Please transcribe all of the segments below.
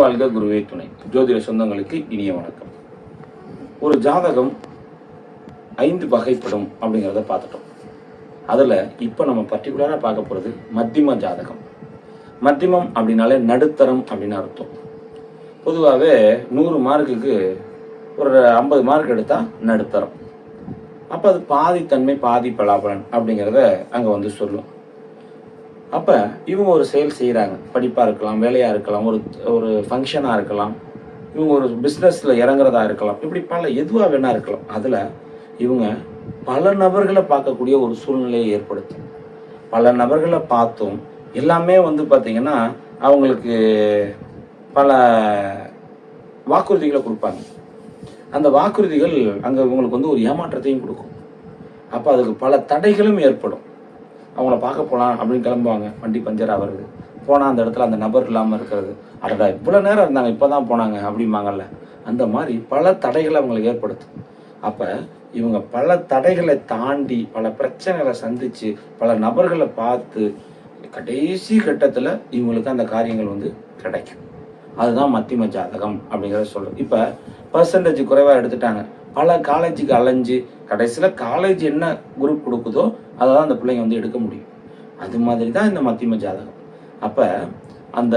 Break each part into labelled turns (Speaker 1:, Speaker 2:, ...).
Speaker 1: வாழ்க குருவே துணை. ஜோதிட சொந்தங்களுக்கு இனிய வணக்கம். ஒரு ஜாதகம் ஐந்து வகைப்படும் அப்படிங்கிறத பார்த்துட்டோம். அதில் இப்போ நம்ம பர்டிகுலராக பார்க்க போகிறது மத்தியம ஜாதகம். மத்தியமம் அப்படின்னாலே நடுத்தரம் அப்படின்னு அர்த்தம். பொதுவாகவே நூறு மார்க்குக்கு ஒரு ஐம்பது மார்க் எடுத்தால் நடுத்தரம். அப்போ அது பாதி தன்மை பாதி பலாபலன் அப்படிங்கிறத அங்கே வந்து சொல்லும். அப்போ இவங்க ஒரு செயல் செய்கிறாங்க படிப்பாக இருக்கலாம் வேலையாக இருக்கலாம் ஒரு ஒரு ஃபங்க்ஷனாக இருக்கலாம் இவங்க ஒரு பிஸ்னஸில் இறங்குறதா இருக்கலாம் இப்படி பல எதுவாக வேணா இருக்கலாம். அதில் இவங்க பல நபர்களை பார்க்கக்கூடிய ஒரு சூழ்நிலையை ஏற்படுத்தும் பல நபர்களை பார்த்தும் எல்லாமே வந்து பார்த்திங்கன்னா அவங்களுக்கு பல வாக்குறுதிகளை கொடுப்பாங்க. அந்த வாக்குறுதிகள் அங்கே இவங்களுக்கு வந்து ஒரு ஏமாற்றத்தையும் கொடுக்கும். அப்போ அதுக்கு பல தடைகளும் ஏற்படும். அவங்கள பார்க்க போகலாம் அப்படின்னு கிளம்புவாங்க. வண்டி பஞ்சராக வருது போனால் அந்த இடத்துல அந்த நபர் இல்லாமல் இருக்கிறது. அடடா இவ்வளோ நேரம் இருந்தாங்க இப்போ தான் போனாங்க அப்படிம்பாங்கல்ல. அந்த மாதிரி பல தடைகளை அவங்களுக்கு ஏற்படுத்தும். அப்போ இவங்க பல தடைகளை தாண்டி பல பிரச்சனைகளை சந்தித்து பல நபர்களை பார்த்து கடைசி கட்டத்தில் இவங்களுக்கு அந்த காரியங்கள் வந்து கிடைக்கும். அதுதான் மத்திம ஜாதகம் அப்படிங்கிறத சொல்கிறோம் இப்போ பர்சன்டேஜ் குறைவாக எடுத்துட்டாங்க. பல காலேஜுக்கு அலைஞ்சு கடைசியில் காலேஜ் என்ன குரூப் கொடுக்குதோ அதை தான் அந்த பிள்ளைங்க வந்து எடுக்க முடியும். அது மாதிரி தான் இந்த மத்தியம ஜாதகம். அப்போ அந்த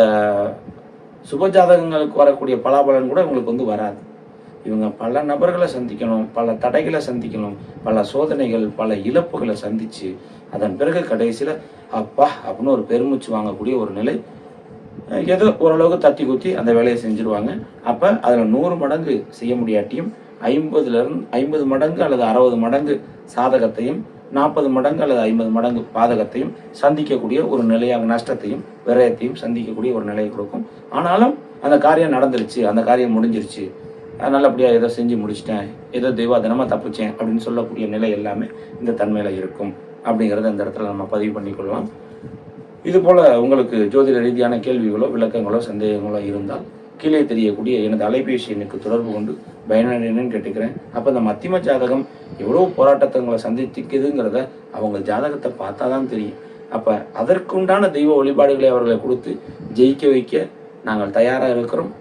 Speaker 1: சுப ஜாதகங்களுக்கு வரக்கூடிய பலாபலன் கூட இவங்களுக்கு வந்து வராது. இவங்க பல நபர்களை சந்திக்கணும் பல தடைகளை சந்திக்கணும் பல சோதனைகள் பல இழப்புகளை சந்தித்து அதன் பிறகு கடைசியில் அப்பா அப்படின்னு ஒரு பெருமிச்சு வாங்கக்கூடிய ஒரு நிலை ஏதோ ஓரளவுக்கு தட்டி குத்தி அந்த வேலையை செஞ்சுருவாங்க. அப்போ அதில் நூறு மடங்கு செய்ய முடியாட்டியும் ஐம்பதுலேருந்து ஐம்பது மடங்கு அல்லது அறுபது மடங்கு சாதகத்தையும் நாற்பது மடங்கு அல்லது ஐம்பது மடங்கு பாதகத்தையும் சந்திக்கக்கூடிய ஒரு நிலையாக நஷ்டத்தையும் விரயத்தையும் சந்திக்கக்கூடிய ஒரு நிலையை கொடுக்கும். ஆனாலும் அந்த காரியம் நடந்துருச்சு அந்த காரியம் முடிஞ்சிருச்சு. நல்லபடியாக ஏதோ செஞ்சு முடிச்சிட்டேன் ஏதோ தெய்வாதனமாக தப்பிச்சேன் அப்படின்னு சொல்லக்கூடிய நிலை எல்லாமே இந்த தன்மையில் இருக்கும். அப்படிங்கிறத இந்த இடத்துல நம்ம பதிவு பண்ணிக்கொள்ளலாம். இதுபோல் உங்களுக்கு ஜோதிட ரீதியான கேள்விகளோ விளக்கங்களோ சந்தேகங்களோ இருந்தால் கீழே தெரியக்கூடிய எனது அலைபேசி எண்ணுக்கு தொடர்பு கொண்டு பயனடைன்னு கேட்டுக்கிறேன். அப்போ இந்த மத்தியம ஜாதகம் எவ்வளோ போராட்டத்தங்களை சந்திக்குதுங்கிறத அவங்க ஜாதகத்தை பார்த்தா தான் தெரியும். அப்போ அதற்குண்டான தெய்வ வழிபாடுகளை அவர்களை கொடுத்து ஜெயிக்க வைக்க நாங்கள் தயாராக இருக்கிறோம்.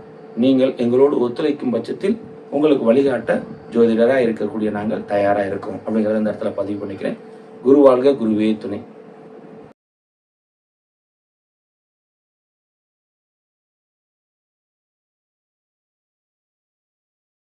Speaker 1: நீங்கள் எங்களோடு ஒத்துழைக்கும் பட்சத்தில் உங்களுக்கு வழிகாட்ட ஜோதிடராக இருக்கக்கூடிய நாங்கள் தயாராக இருக்கோம். அப்படிங்கிறத இந்த இடத்துல பதிவு பண்ணிக்கிறேன். குரு வாழ்க குருவே துணை.